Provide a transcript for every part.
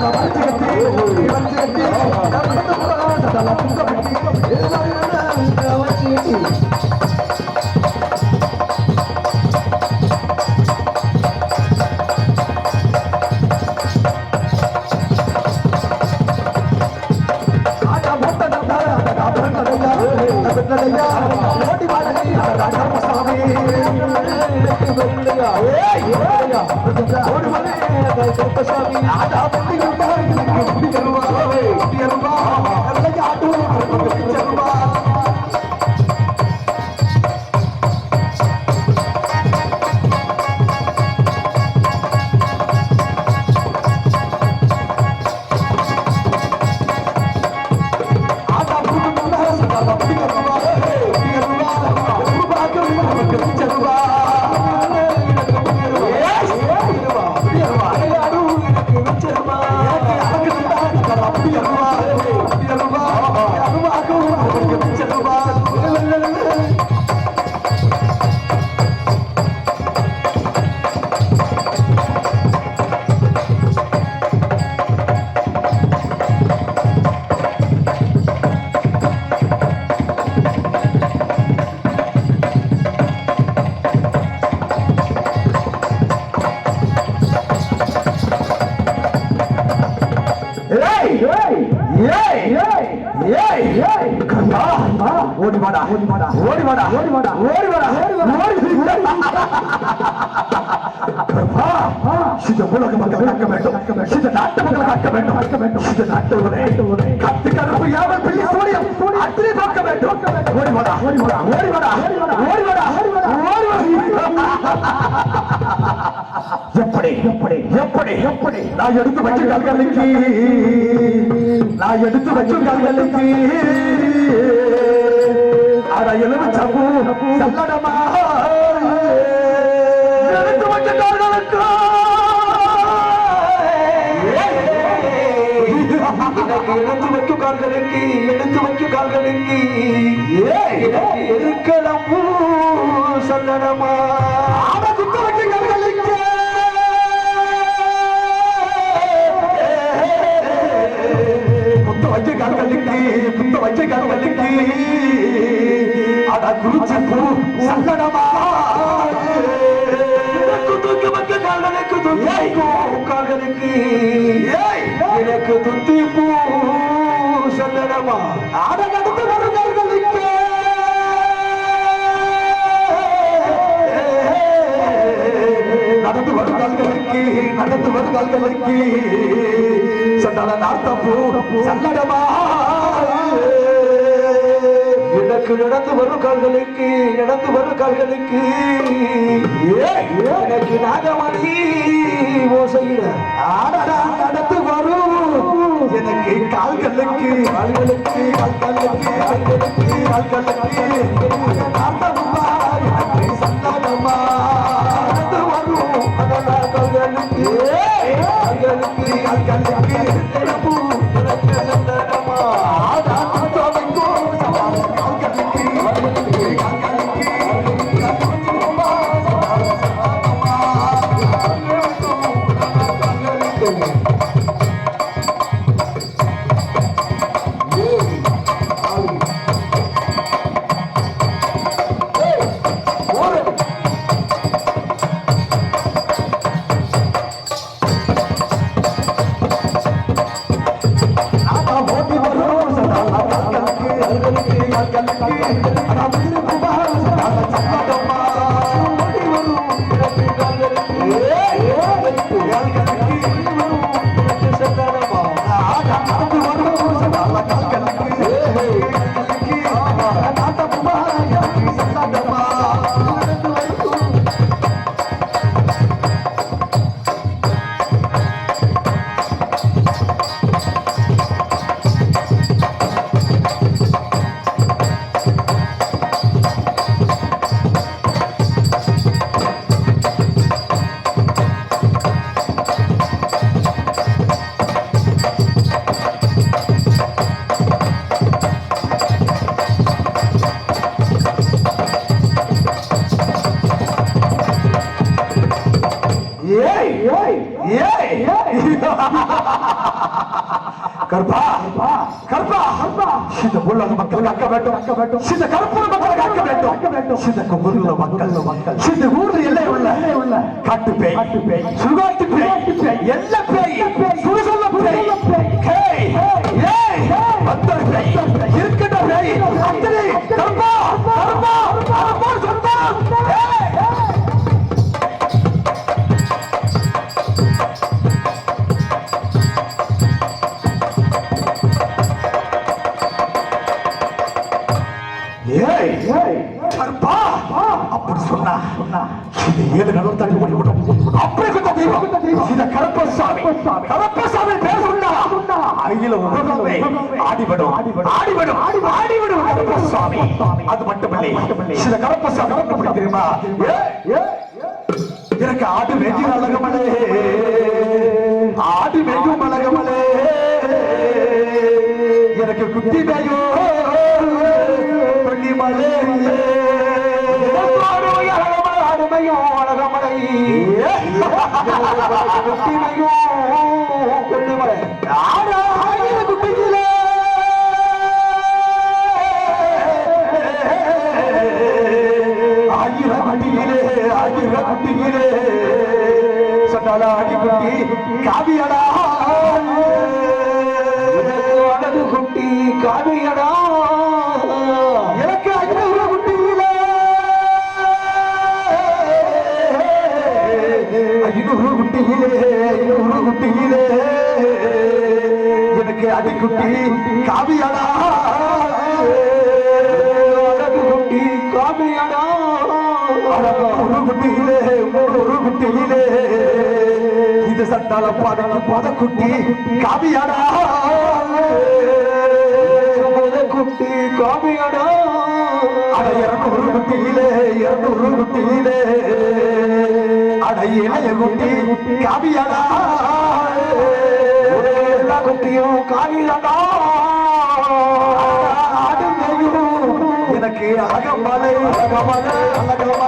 ¡Gracias! ஓடி இந்த உலக மக்கள் காக்க வேண்டும். இந்த நாட்டு மக்கள் காக்க வேண்டும். காக்க வேண்டும் இந்த நாட்டு கத்து கருப்பு யாவர் பிள்ளை சூரியம் அத்தனை பார்க்க வேண்டும். ஓடி வாடா ஓடி வாடா ஓடி வாடா ஓடி வாடா ஓடி வாடா. எப்படி எப்படி எப்படி? எப்படி நான் எடுத்து வச்ச கால்களுக்கு நான் எடுத்து வச்ச கால்களுக்கு. அட எலுமிச்சம்பூ சல்லடமா எடுத்து வைக்கும் கால்களுக்கு எடுத்து வைக்கும் கால்களுக்கு சொல்லணுமா அட குத்து வச்ச கால்களுக்கு குத்த வச்ச கால்களுக்கு குத்த வச்ச கால்களுக்கு அட குறிச்சி பூ சல்லடமா தூக்கி வைக்க கால்களுக்கு கால்களுக்கு எனக்கு துத்தி பூ சொல்லணுமா அட நடந்து வரும் நடந்து வரும் கால்களுக்கு நடந்து வரும் கால்களுக்கு சண்டால சல்லடமா. எனக்கு நடந்து வரும் கால்களுக்கு நடந்து வரும் கால்களுக்கு எனக்கு நாகமணி ஓசையிட ஆடடா நடந்து எனக்கு கால்களுக்கு கால்களுக்கு கால்களுக்கு கால்களுக்கு கால்களுக்கு. நாட்டம்மா எனக்கு சல்லடமா நடந்து வரும் அடடா கால்களுக்கு கால்களுக்கு கால்களுக்கு. Fala, fala, fala. உலக மக்கள் காக்க வேண்டும். காக்க வேண்டும். இந்த கருப்புல மக்கள் காக்க வேண்டும். காக்க வேண்டும். இந்த ஊர்ல மக்கள். மக்கள். இந்த ஊர்ல எல்லை உள்ள காட்டு பேய் காட்டு பேய் சுகாட்டு பேய் எல்ல பேய் கர்ப்பா. அப்படி சொன்னா இது ஏழு கடல் தாண்டி ஓடி விடும். அப்படி கொண்ட தெய்வம் இந்த கருப்பசாமி கருப்பசாமி பேர் சொன்னா அகில உலகமே ஆடிவிடும் ஆடிவிடும் ஆடிவிடும் கருப்பசாமி. அது மட்டுமில்லை சில கருப்பசாமி எப்படி தெரியுமா? ஏ, எனக்கு ஆடு மேய்க்கும் அழகமலே. ஆடு மேய்க்கும் அழகமலே. எனக்கு குட்டி மேயோ சட்டாலா அடி குட்டி. காவியடா. குட்டியிலே ஐநூறு குட்டியிலே எனக்கு அடிக்குட்டி காவியடா அழகு குட்டி காவியடா ஒரு குட்டியிலே ஒரு குட்டியிலே. இது சட்டால பாடக்கு பதக்குட்டி காவியடா குட்டி காவியடா அட இருநூறு குட்டியிலே இருநூறு குட்டியிலே. அட இளைய குட்டி காவியடா எல்லா குட்டியும் காவியடா எனக்கு அழகமலை அழகமலை அழகமலை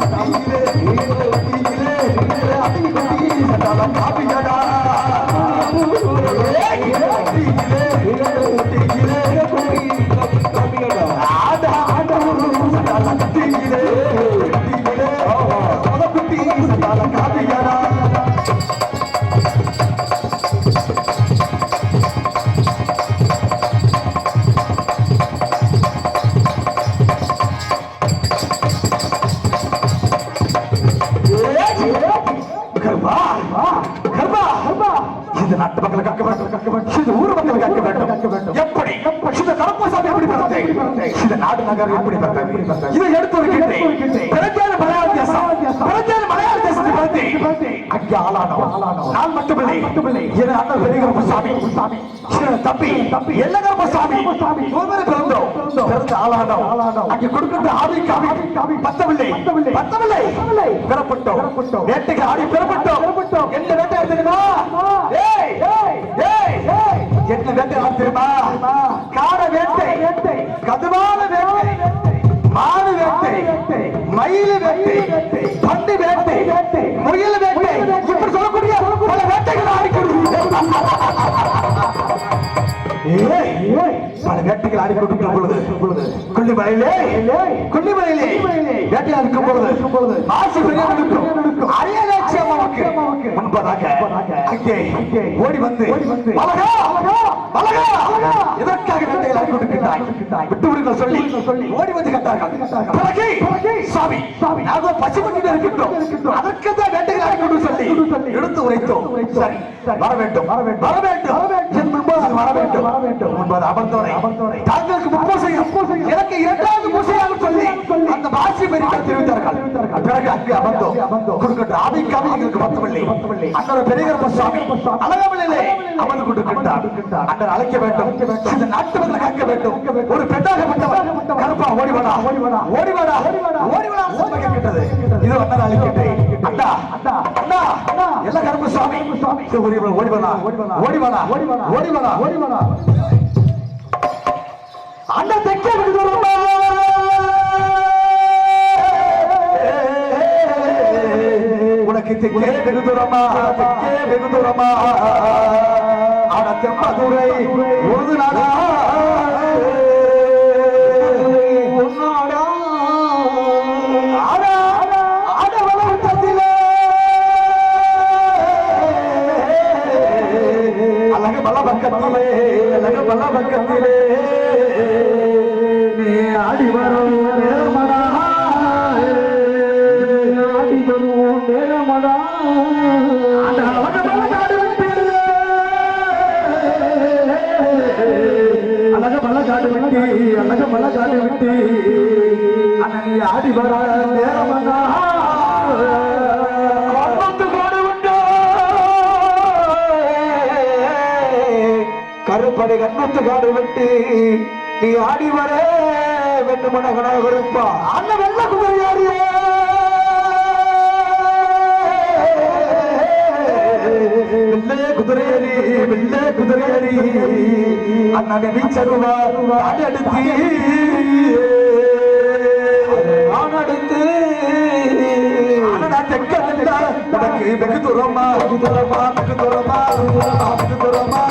Vamos நகர் எப்படி பிறந்தது இதை எடுத்து வருகின்றேன் பிறந்தேன் மலையாள தேசம் பிறந்தேன் மலையாள அங்கே ஆளானோம். நான் மட்டுமில்லை. மட்டுமில்லை. என் அண்ணன் பெரிய கருப்பசாமி சாமி தம்பி. தம்பி. என்ன கருப்பசாமி ஒவ்வொரு பிறந்தோம். பிறந்த ஆளானோம். அங்கே கொடுக்கின்ற ஆவி காவி காவி பத்தவில்லை. பத்தவில்லை. பிறப்பட்டோம். வேட்டைக்கு ஆடி பிறப்பட்டோம். பிறப்பட்டோம். என்ன வேட்டை தெரியுமா? ஏய். ஏய். ஏய். என்ன வேட்டை ஆடி தெரியுமா? காட வேட்டை. வேட்டை. கதுவான வேட்டை. ஆடு வேட்டை மயில் வேட்டை பந்து வேட்டை முயல் வேட்டை இப்படி சொல்லக்கூடிய பல வேட்டைகள் ஆடிக்கொண்டு பல வேட்டைகள் ஆடிக்கொண்டிருக்கிற பொழுது பொழுது. கொல்லிமலையிலே கொல்லிமலையிலே வேட்டையா இருக்கும் பொழுது ஆசி பெரியவனுக்கும் அரியலாட்சி அம்மாவுக்கு முன்பதாக அங்கே ஓடி வந்து மலகா மலகா எதற்காக வேட்டைகள் ஆடிக்கொண்டிருக்கிறாய் விட்டு விடுங்கள் சொல்லி. சொல்லி. ஓடி வந்து கேட்டார்கள். சாமி. சாமி. நாங்கள் பசி பண்ணிட்டு இருக்கின்றோம் அதற்கு தான் வேட்டைகள் கொண்டு சொல்லி எடுத்து உரைத்தோம். சரி வர வேண்டும். வர வேண்டும். வர வேண்டும். என் முன்பாக வர வேண்டும். வர வேண்டும். முன்பது அமர்ந்தோரை. தாங்களுக்கு முப்பூசையும். எனக்கு இரண்டாவது பூசையாக சொல்லி. அந்த வாசி பெரியவர் தெரிவித்தார்கள். பிறகு அங்கு அமர்ந்தோம். கொடுக்கின்ற ஆவிக்காவி எங்களுக்கு பத்தவில்லை. அண்ணன் பெரியகரப்ப சுவாமி அழகமில்லை அமர்ந்து கொண்டிருக்கின்றார். அண்ணன் அழைக்க வேண்டும். இந்த நாட்டு மக்களை காக்க வேண்டும். ஒரு பெண்ணாகப்பட்டவர் கருப்பா ஓடிவாடா ஓடிவாடா ஓடிவாடா ஓடிவாடா கேட்கின்றது இது அண்ணன் அழைக்கின்றேன். அண்ணா அண்ணா எல்லா கருப்பு சுவாமி சுவாமி ஓடிவாடா ஓடிவாடா ஓடிவாடா ஓடிவாடா ஓடிவாடா ஓடிவாடா அண்ணன் தெற்கே விடுதலம்மா தெற்கே வெகு தூரமா? தெற்கே வெகு தூரமா? ஆட தெம்மதுரை உருது நாடா? அழகு பல பக்கத்திலே அழகு பல பக்கத்திலே ஆடி வர நேரமடா கருப்படை கண்ணத்து காடு விட்டு நீ ஆடி வர வெண்ணுமனகனாக இருப்பா அந்த வெள்ள குதிரையாரியே வெள்ளே குதிரையரி வெள்ளே குதிரையரி அண்ணனை வீச்சருவா அடுத்து அடுத்து உனக்கு வெகு தூரமா வெகு தூரமா வெகு தூரமா வெகு தூரமா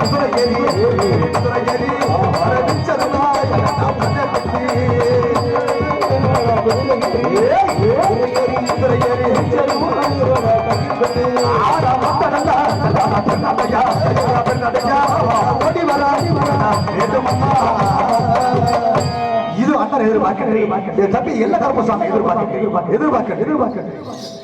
குதிரை ஏறி, குதிரை ஏறி, எதிர்பார்க்கிறேன். என் தம்பி எல்லா கருப்பசாமி எதிர்பார்க்கிறேன். எதிர்பார்க்கிறேன். எதிர்பார்க்கிறேன்.